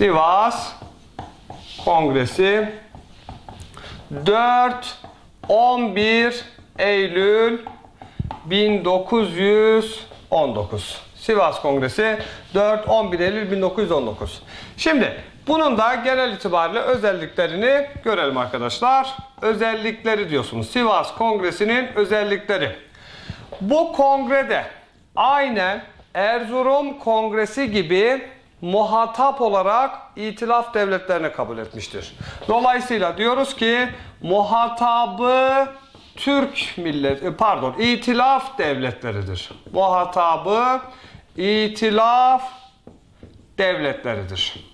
Sivas Kongresi 4 11 Eylül 1919 Sivas Kongresi 4 11 Eylül 1919 Şimdi bunun da genel itibariyle özelliklerini görelim arkadaşlar. Özellikleri diyorsunuz. Sivas Kongresi'nin özellikleri. Bu kongrede aynen Erzurum Kongresi gibi muhatap olarak itilaf devletlerini kabul etmiştir. Dolayısıyla diyoruz ki muhatabı Türk millet e, pardon itilaf devletleridir. Muhatabı itilaf devletleridir.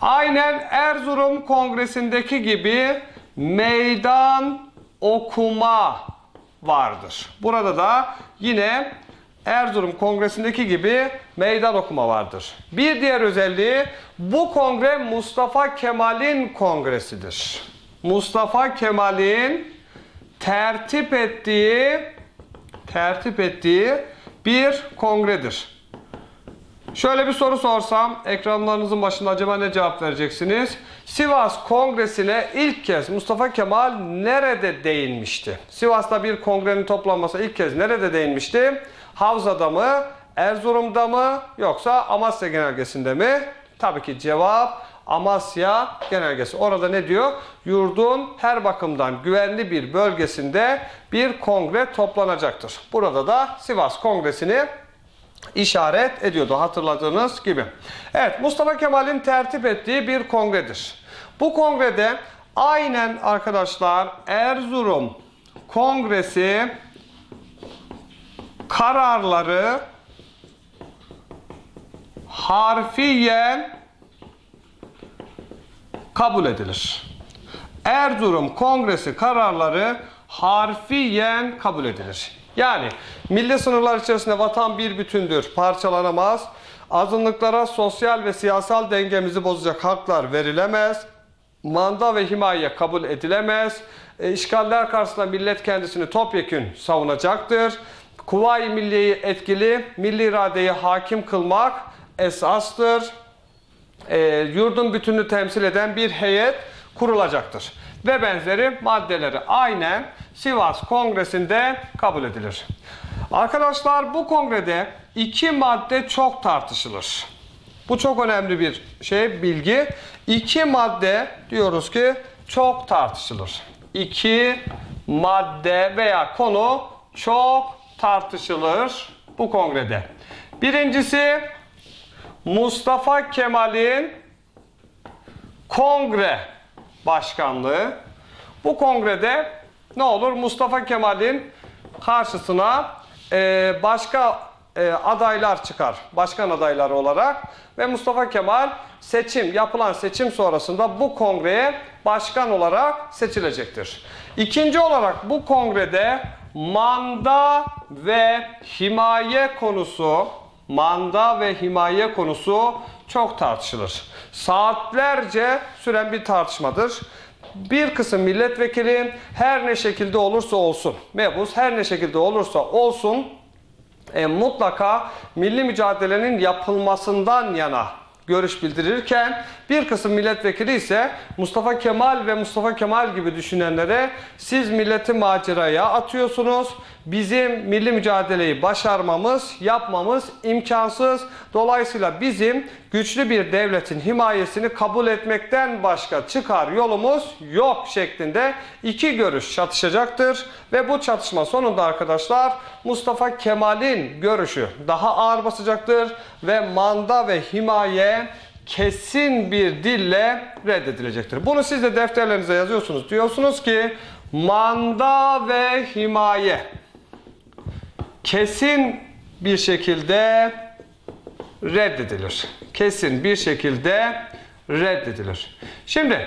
Aynen Erzurum Kongresi'ndeki gibi meydan okuma vardır. Burada da yine Erzurum Kongresi'ndeki gibi meydan okuma vardır. Bir diğer özelliği bu kongre Mustafa Kemal'in kongresidir. Mustafa Kemal'in tertip ettiği tertip ettiği bir kongredir. Şöyle bir soru sorsam ekranlarınızın başında acaba ne cevap vereceksiniz? Sivas Kongresi'ne ilk kez Mustafa Kemal nerede değinmişti? Sivas'ta bir kongrenin toplanması ilk kez nerede değinmişti? Havza'da mı, Erzurum'da mı yoksa Amasya Genelgesi'nde mi? Tabii ki cevap Amasya Genelgesi. Orada ne diyor? Yurdun her bakımdan güvenli bir bölgesinde bir kongre toplanacaktır. Burada da Sivas Kongresi'ni işaret ediyordu hatırladığınız gibi. Evet Mustafa Kemal'in tertip ettiği bir kongredir. Bu kongrede aynen arkadaşlar Erzurum Kongresi kararları harfiyen kabul edilir. Erzurum Kongresi kararları harfiyen kabul edilir. Yani milli sınırlar içerisinde vatan bir bütündür, parçalanamaz. Azınlıklara sosyal ve siyasal dengemizi bozacak haklar verilemez. Manda ve himaye kabul edilemez. E, işgaller karşısında millet kendisini topyekün savunacaktır. Kuvayi milliyeyi etkili, milli iradeyi hakim kılmak esastır e, yurdun bütününü temsil eden bir heyet kurulacaktır. Ve benzeri maddeleri aynen Sivas Kongresi'nde kabul edilir. Arkadaşlar bu kongrede iki madde çok tartışılır. Bu çok önemli bir şey, bilgi. İki madde diyoruz ki çok tartışılır. İki madde veya konu çok tartışılır bu kongrede. Birincisi Mustafa Kemal'in kongre başkanlığı. Bu kongrede ne olur? Mustafa Kemal'in karşısına e, başka e, adaylar çıkar. Başkan adayları olarak ve Mustafa Kemal seçim yapılan seçim sonrasında bu kongreye başkan olarak seçilecektir. İkinci olarak bu kongrede manda ve himaye konusu manda ve himaye konusu çok tartışılır. Saatlerce süren bir tartışmadır. Bir kısım milletvekili her ne şekilde olursa olsun, mebus her ne şekilde olursa olsun e, mutlaka milli mücadelenin yapılmasından yana görüş bildirirken bir kısım milletvekili ise Mustafa Kemal ve Mustafa Kemal gibi düşünenlere siz milleti maceraya atıyorsunuz. Bizim milli mücadeleyi başarmamız, yapmamız imkansız. Dolayısıyla bizim güçlü bir devletin himayesini kabul etmekten başka çıkar yolumuz yok şeklinde iki görüş çatışacaktır. Ve bu çatışma sonunda arkadaşlar Mustafa Kemal'in görüşü daha ağır basacaktır ve manda ve himaye kesin bir dille reddedilecektir. Bunu siz de defterlerinize yazıyorsunuz. Diyorsunuz ki manda ve himaye kesin bir şekilde reddedilir. Kesin bir şekilde reddedilir. Şimdi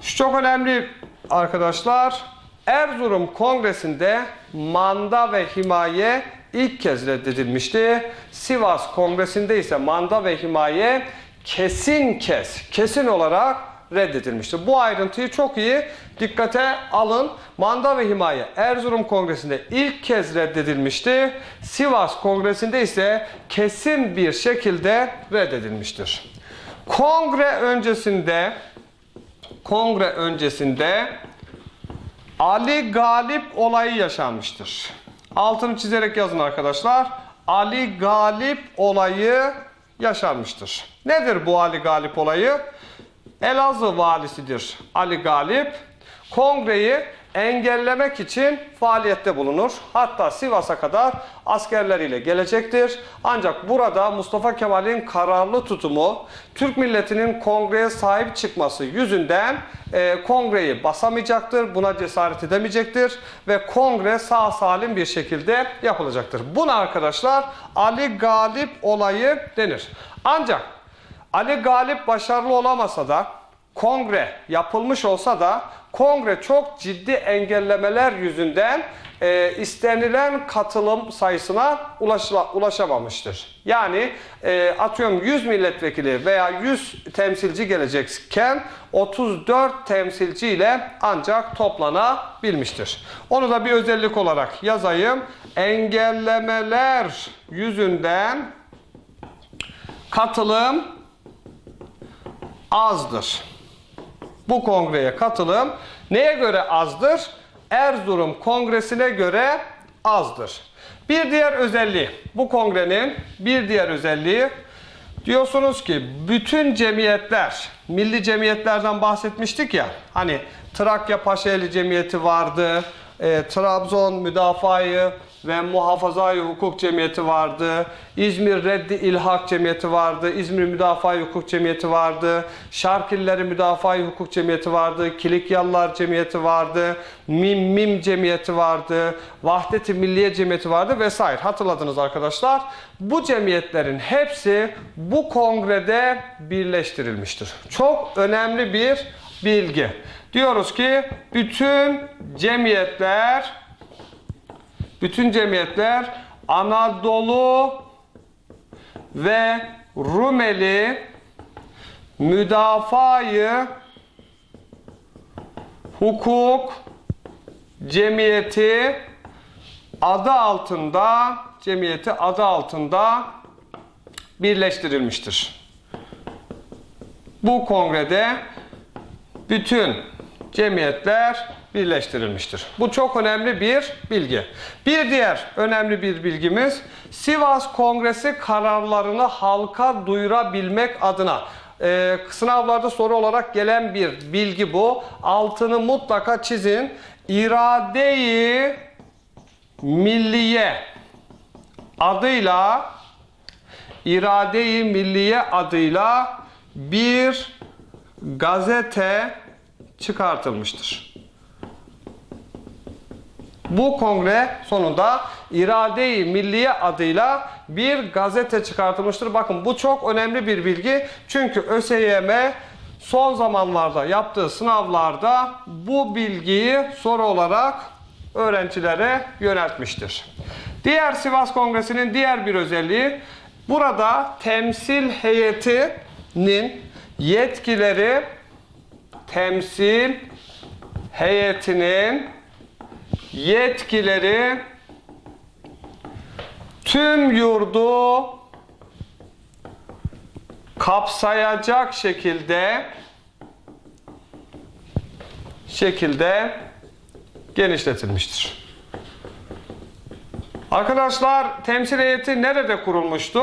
şu çok önemli arkadaşlar. Erzurum Kongresi'nde manda ve himaye ilk kez reddedilmişti. Sivas Kongresi'nde ise manda ve himaye kesin kez, kesin olarak reddedilmiştir. Bu ayrıntıyı çok iyi dikkate alın. Manda ve himaye Erzurum Kongresi'nde ilk kez reddedilmişti. Sivas Kongresi'nde ise kesin bir şekilde reddedilmiştir. Kongre öncesinde kongre öncesinde Ali Galip olayı yaşanmıştır. Altını çizerek yazın arkadaşlar. Ali Galip olayı yaşanmıştır. Nedir bu Ali Galip olayı? Elazığ valisidir Ali Galip. Kongreyi engellemek için faaliyette bulunur. Hatta Sivas'a kadar askerleriyle gelecektir. Ancak burada Mustafa Kemal'in kararlı tutumu, Türk milletinin kongreye sahip çıkması yüzünden e, kongreyi basamayacaktır. Buna cesaret edemeyecektir ve kongre sağ salim bir şekilde yapılacaktır. Buna arkadaşlar Ali Galip olayı denir. Ancak Ali Galip başarılı olamasa da kongre yapılmış olsa da kongre çok ciddi engellemeler yüzünden e, istenilen katılım sayısına ulaşla, ulaşamamıştır. Yani e, atıyorum 100 milletvekili veya 100 temsilci gelecekken 34 temsilci ile ancak toplanabilmiştir. Onu da bir özellik olarak yazayım. Engellemeler yüzünden katılım azdır. Bu kongreye katılım neye göre azdır? Erzurum Kongresi'ne göre azdır. Bir diğer özelliği, bu kongrenin bir diğer özelliği diyorsunuz ki bütün cemiyetler, milli cemiyetlerden bahsetmiştik ya, hani Trakya Paşaeli Cemiyeti vardı, e, Trabzon Müdafaa-i ve Muhafaza-i Hukuk Cemiyeti vardı. İzmir Reddi İlhak Cemiyeti vardı. İzmir Müdafaa-i Hukuk Cemiyeti vardı. Şarkilleri Müdafaa-i Hukuk Cemiyeti vardı. Kilikyalılar Cemiyeti vardı. Mim Mim Cemiyeti vardı. Vahdet-i Milliye Cemiyeti vardı vesaire. Hatırladınız arkadaşlar. Bu cemiyetlerin hepsi bu kongrede birleştirilmiştir. Çok önemli bir bilgi. Diyoruz ki bütün cemiyetler bütün cemiyetler Anadolu ve Rumeli müdafaa hukuk cemiyeti adı altında cemiyeti adı altında birleştirilmiştir. Bu kongrede bütün cemiyetler birleştirilmiştir. Bu çok önemli bir bilgi. Bir diğer önemli bir bilgimiz Sivas Kongresi kararlarını halka duyurabilmek adına e, sınavlarda soru olarak gelen bir bilgi bu. Altını mutlaka çizin. İrade-i Milliye adıyla İrade-i Milliye adıyla bir gazete çıkartılmıştır. Bu kongre sonunda İrade-i Milliye adıyla bir gazete çıkartılmıştır. Bakın bu çok önemli bir bilgi. Çünkü ÖSYM son zamanlarda yaptığı sınavlarda bu bilgiyi soru olarak öğrencilere yöneltmiştir. Diğer Sivas Kongresi'nin diğer bir özelliği burada temsil heyetinin yetkileri temsil heyetinin yetkileri tüm yurdu kapsayacak şekilde şekilde genişletilmiştir. Arkadaşlar temsil heyeti nerede kurulmuştu?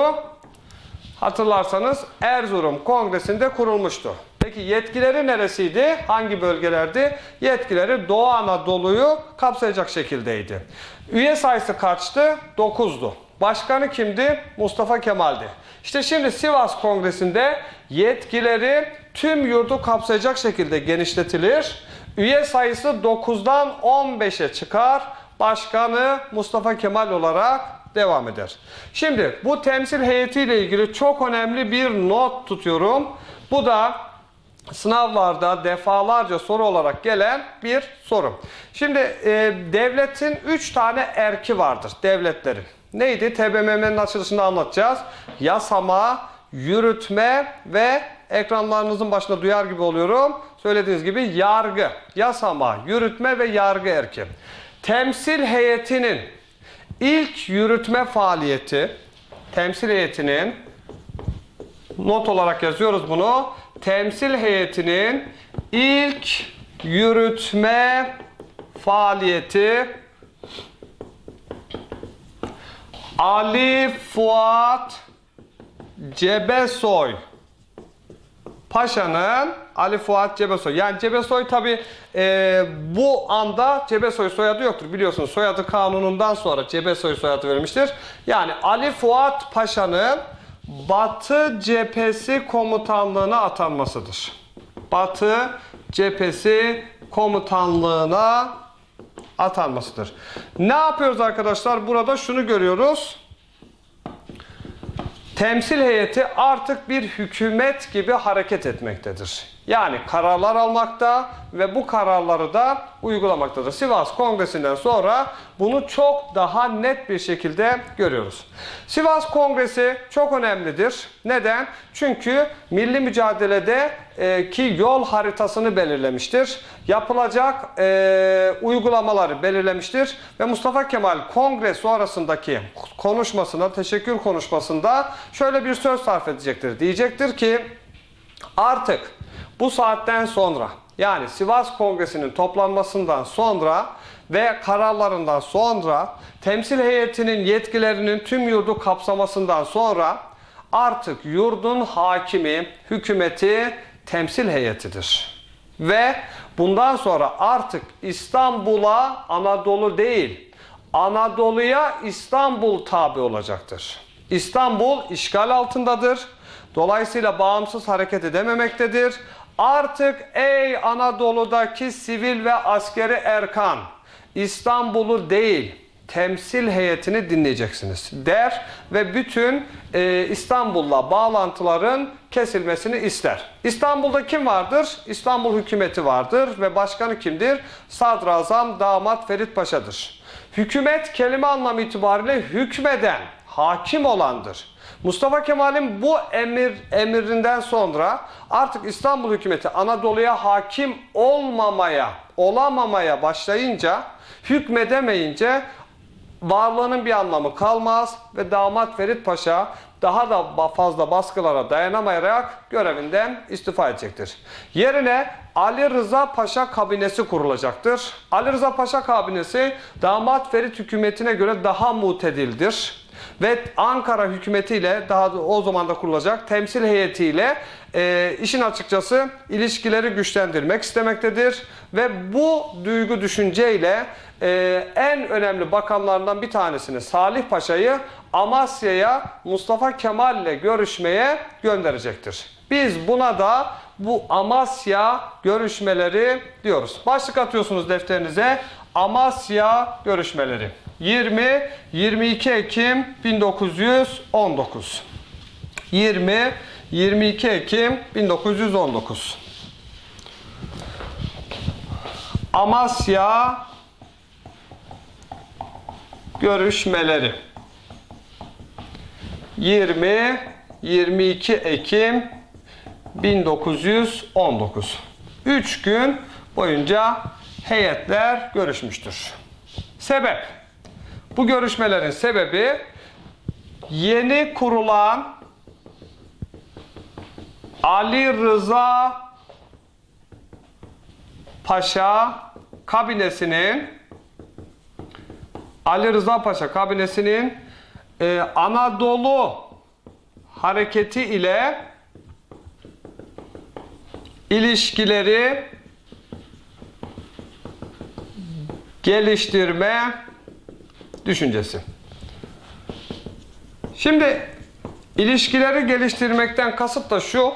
Hatırlarsanız Erzurum Kongresi'nde kurulmuştu. Peki yetkileri neresiydi? Hangi bölgelerdi? Yetkileri Doğu Anadolu'yu kapsayacak şekildeydi. Üye sayısı kaçtı? 9'du. Başkanı kimdi? Mustafa Kemal'di. İşte şimdi Sivas Kongresi'nde yetkileri tüm yurdu kapsayacak şekilde genişletilir. Üye sayısı 9'dan 15'e çıkar. Başkanı Mustafa Kemal olarak devam eder. Şimdi bu temsil heyetiyle ilgili çok önemli bir not tutuyorum. Bu da sınavlarda defalarca soru olarak gelen bir soru. Şimdi e, devletin 3 tane erki vardır devletlerin. Neydi? TBMM'nin açılışında anlatacağız. Yasama, yürütme ve ekranlarınızın başında duyar gibi oluyorum. Söylediğiniz gibi yargı, yasama, yürütme ve yargı erki. Temsil heyetinin ilk yürütme faaliyeti, temsil heyetinin Not olarak yazıyoruz bunu. Temsil heyetinin ilk yürütme faaliyeti Ali Fuat Cebesoy Paşa'nın Ali Fuat Cebesoy. Yani Cebesoy tabi bu anda Cebesoy soyadı yoktur. Biliyorsunuz soyadı kanunundan sonra Cebesoy soyadı verilmiştir. Yani Ali Fuat Paşa'nın Batı Cephesi Komutanlığına atanmasıdır. Batı Cephesi Komutanlığına atanmasıdır. Ne yapıyoruz arkadaşlar? Burada şunu görüyoruz. Temsil heyeti artık bir hükümet gibi hareket etmektedir. Yani kararlar almakta ve bu kararları da uygulamaktadır. Sivas Kongresi'nden sonra bunu çok daha net bir şekilde görüyoruz. Sivas Kongresi çok önemlidir. Neden? Çünkü milli mücadelede e, ki yol haritasını belirlemiştir. Yapılacak e, uygulamaları belirlemiştir. Ve Mustafa Kemal kongre sonrasındaki konuşmasında, teşekkür konuşmasında şöyle bir söz sarf edecektir. Diyecektir ki artık bu saatten sonra yani Sivas Kongresi'nin toplanmasından sonra ve kararlarından sonra temsil heyetinin yetkilerinin tüm yurdu kapsamasından sonra artık yurdun hakimi, hükümeti temsil heyetidir. Ve bundan sonra artık İstanbul'a Anadolu değil, Anadolu'ya İstanbul tabi olacaktır. İstanbul işgal altındadır. Dolayısıyla bağımsız hareket edememektedir. Artık ey Anadolu'daki sivil ve askeri erkan, İstanbul'u değil, temsil heyetini dinleyeceksiniz der ve bütün e, İstanbul'la bağlantıların kesilmesini ister. İstanbul'da kim vardır? İstanbul hükümeti vardır ve başkanı kimdir? Sadrazam Damat Ferit Paşa'dır. Hükümet kelime anlamı itibariyle hükmeden, hakim olandır. Mustafa Kemal'in bu emir emirinden sonra artık İstanbul hükümeti Anadolu'ya hakim olmamaya, olamamaya başlayınca, hükmedemeyince varlığının bir anlamı kalmaz ve damat Ferit Paşa daha da fazla baskılara dayanamayarak görevinden istifa edecektir. Yerine Ali Rıza Paşa kabinesi kurulacaktır. Ali Rıza Paşa kabinesi damat Ferit hükümetine göre daha mutedildir ve Ankara hükümetiyle daha da o zaman da kurulacak temsil heyetiyle e, işin açıkçası ilişkileri güçlendirmek istemektedir ve bu duygu düşünceyle e, en önemli bakanlarından bir tanesini Salih Paşa'yı Amasya'ya Mustafa Kemal ile görüşmeye gönderecektir. Biz buna da bu Amasya görüşmeleri diyoruz. Başlık atıyorsunuz defterinize. Amasya görüşmeleri. 20-22 Ekim 1919 20-22 Ekim 1919 Amasya görüşmeleri. 20-22 Ekim 1919 3 gün boyunca heyetler görüşmüştür. Sebep bu görüşmelerin sebebi yeni kurulan Ali Rıza Paşa kabinesinin Ali Rıza Paşa kabinesinin e, Anadolu hareketi ile ilişkileri geliştirme düşüncesi. Şimdi ilişkileri geliştirmekten kasıt da şu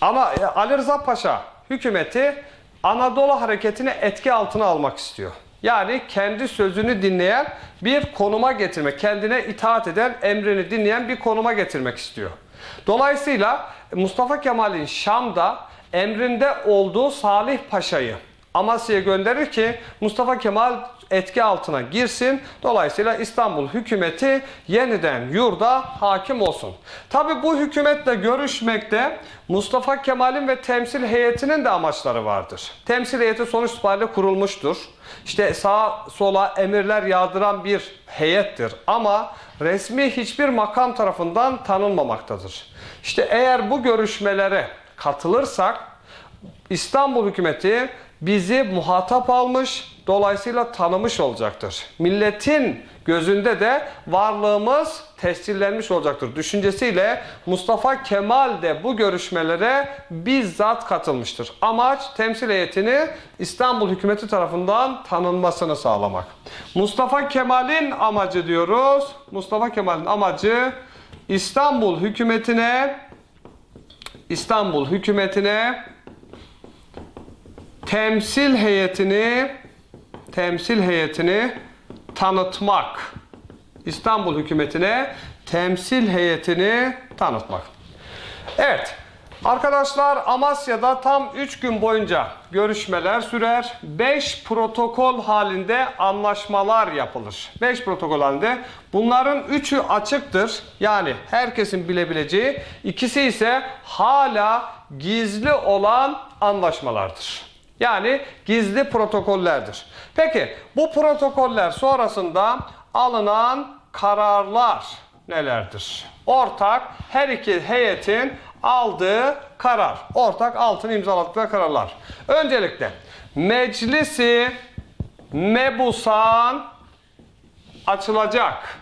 ama Ali Rıza Paşa hükümeti Anadolu hareketini etki altına almak istiyor. Yani kendi sözünü dinleyen bir konuma getirmek, kendine itaat eden, emrini dinleyen bir konuma getirmek istiyor. Dolayısıyla Mustafa Kemal'in Şam'da emrinde olduğu Salih Paşa'yı Amasya'ya gönderir ki Mustafa Kemal etki altına girsin. Dolayısıyla İstanbul hükümeti yeniden yurda hakim olsun. Tabi bu hükümetle görüşmekte Mustafa Kemal'in ve temsil heyetinin de amaçları vardır. Temsil heyeti sonuç itibariyle kurulmuştur. İşte sağa sola emirler yağdıran bir heyettir ama resmi hiçbir makam tarafından tanınmamaktadır. İşte eğer bu görüşmelere katılırsak İstanbul hükümeti bizi muhatap almış, dolayısıyla tanımış olacaktır. Milletin gözünde de varlığımız tescillenmiş olacaktır. Düşüncesiyle Mustafa Kemal de bu görüşmelere bizzat katılmıştır. Amaç temsil heyetini İstanbul hükümeti tarafından tanınmasını sağlamak. Mustafa Kemal'in amacı diyoruz. Mustafa Kemal'in amacı İstanbul hükümetine İstanbul hükümetine temsil heyetini temsil heyetini tanıtmak. İstanbul hükümetine temsil heyetini tanıtmak. Evet. Arkadaşlar Amasya'da tam 3 gün boyunca görüşmeler sürer. 5 protokol halinde anlaşmalar yapılır. 5 protokol halinde. Bunların 3'ü açıktır. Yani herkesin bilebileceği. İkisi ise hala gizli olan anlaşmalardır. Yani gizli protokollerdir. Peki bu protokoller sonrasında alınan kararlar nelerdir? Ortak her iki heyetin aldığı karar. Ortak altın imzaladıkları kararlar. Öncelikle meclisi mebusan açılacak.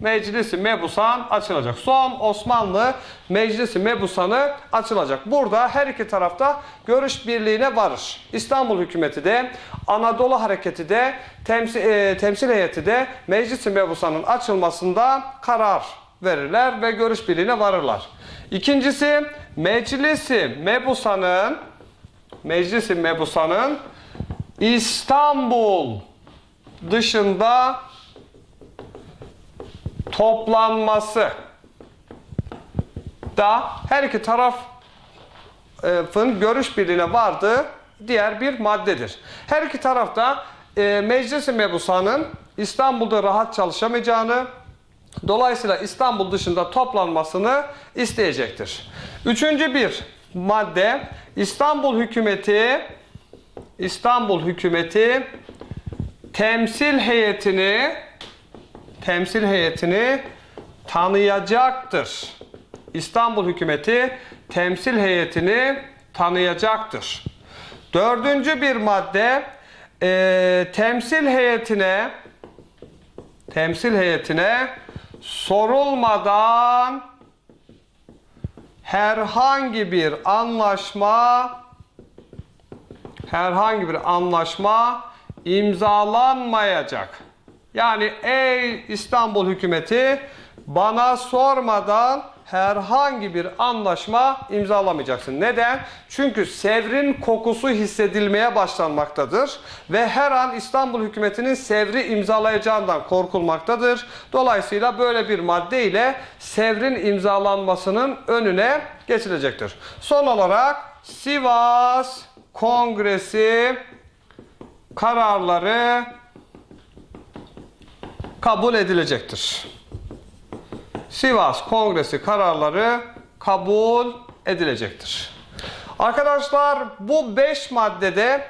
Meclisi Mebusan açılacak. Son Osmanlı Meclisi Mebusan'ı açılacak. Burada her iki tarafta görüş birliğine varır. İstanbul hükümeti de Anadolu hareketi de temsil, e, temsil heyeti de Meclisi Mebusan'ın açılmasında karar verirler ve görüş birliğine varırlar. İkincisi Meclisi Mebusan'ın Meclisi Mebusan'ın İstanbul dışında toplanması da her iki tarafın görüş birliğine vardığı diğer bir maddedir. Her iki tarafta e, Meclis-i Mebusan'ın İstanbul'da rahat çalışamayacağını, dolayısıyla İstanbul dışında toplanmasını isteyecektir. Üçüncü bir madde İstanbul hükümeti İstanbul hükümeti temsil heyetini temsil heyetini tanıyacaktır. İstanbul hükümeti temsil heyetini tanıyacaktır. Dördüncü bir madde e, temsil heyetine temsil heyetine sorulmadan herhangi bir anlaşma herhangi bir anlaşma imzalanmayacak. Yani ey İstanbul hükümeti bana sormadan herhangi bir anlaşma imzalamayacaksın. Neden? Çünkü sevrin kokusu hissedilmeye başlanmaktadır ve her an İstanbul hükümetinin sevri imzalayacağından korkulmaktadır. Dolayısıyla böyle bir madde ile sevrin imzalanmasının önüne geçilecektir. Son olarak Sivas Kongresi kararları kabul edilecektir. Sivas Kongresi kararları kabul edilecektir. Arkadaşlar bu 5 maddede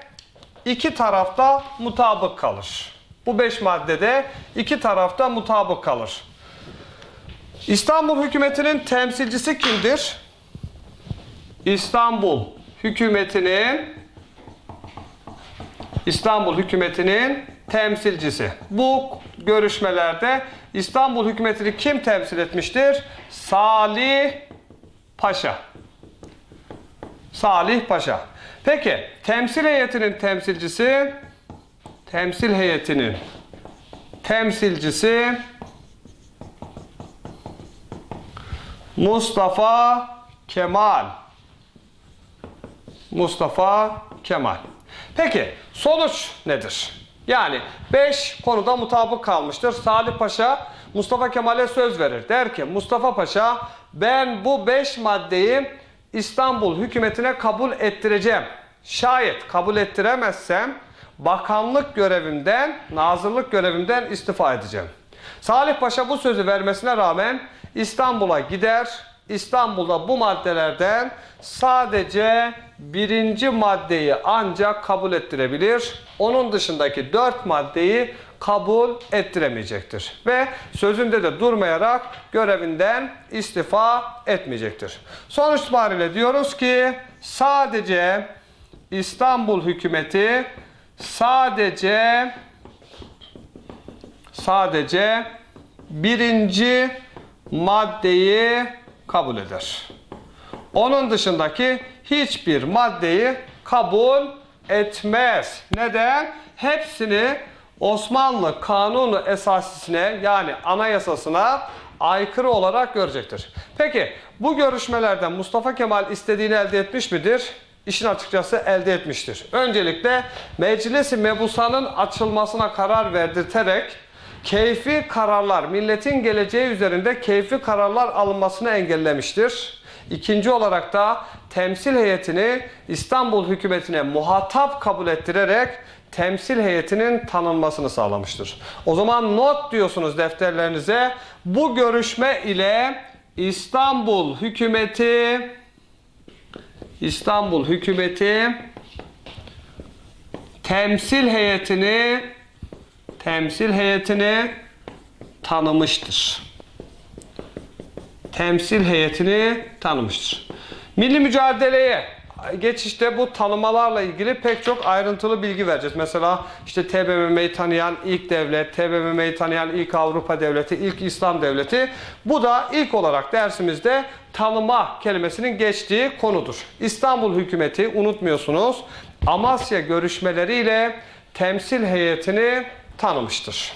iki tarafta mutabık kalır. Bu 5 maddede iki tarafta mutabık kalır. İstanbul hükümetinin temsilcisi kimdir? İstanbul hükümetinin İstanbul hükümetinin temsilcisi. Bu görüşmelerde İstanbul hükümetini kim temsil etmiştir? Salih Paşa. Salih Paşa. Peki temsil heyetinin temsilcisi temsil heyetinin temsilcisi Mustafa Kemal. Mustafa Kemal. Peki sonuç nedir? Yani 5 konuda mutabık kalmıştır. Salih Paşa Mustafa Kemal'e söz verir. Der ki Mustafa Paşa ben bu 5 maddeyi İstanbul hükümetine kabul ettireceğim. Şayet kabul ettiremezsem bakanlık görevimden, nazırlık görevimden istifa edeceğim. Salih Paşa bu sözü vermesine rağmen İstanbul'a gider. İstanbul'da bu maddelerden sadece birinci maddeyi ancak kabul ettirebilir. Onun dışındaki dört maddeyi kabul ettiremeyecektir. Ve sözünde de durmayarak görevinden istifa etmeyecektir. Sonuç itibariyle diyoruz ki sadece İstanbul hükümeti sadece sadece birinci maddeyi kabul eder. Onun dışındaki hiçbir maddeyi kabul etmez. Neden? Hepsini Osmanlı kanunu esasisine yani anayasasına aykırı olarak görecektir. Peki bu görüşmelerden Mustafa Kemal istediğini elde etmiş midir? İşin açıkçası elde etmiştir. Öncelikle Meclis-i Mebusa'nın açılmasına karar verdirterek keyfi kararlar, milletin geleceği üzerinde keyfi kararlar alınmasını engellemiştir. İkinci olarak da temsil heyetini İstanbul hükümetine muhatap kabul ettirerek temsil heyetinin tanınmasını sağlamıştır. O zaman not diyorsunuz defterlerinize. Bu görüşme ile İstanbul hükümeti İstanbul hükümeti temsil heyetini temsil heyetini tanımıştır. Temsil heyetini tanımıştır. Milli mücadeleye geçişte bu tanımalarla ilgili pek çok ayrıntılı bilgi vereceğiz. Mesela işte TBMM'yi tanıyan ilk devlet, TBMM'yi tanıyan ilk Avrupa devleti, ilk İslam devleti. Bu da ilk olarak dersimizde tanıma kelimesinin geçtiği konudur. İstanbul hükümeti unutmuyorsunuz Amasya görüşmeleriyle temsil heyetini tanımıştır.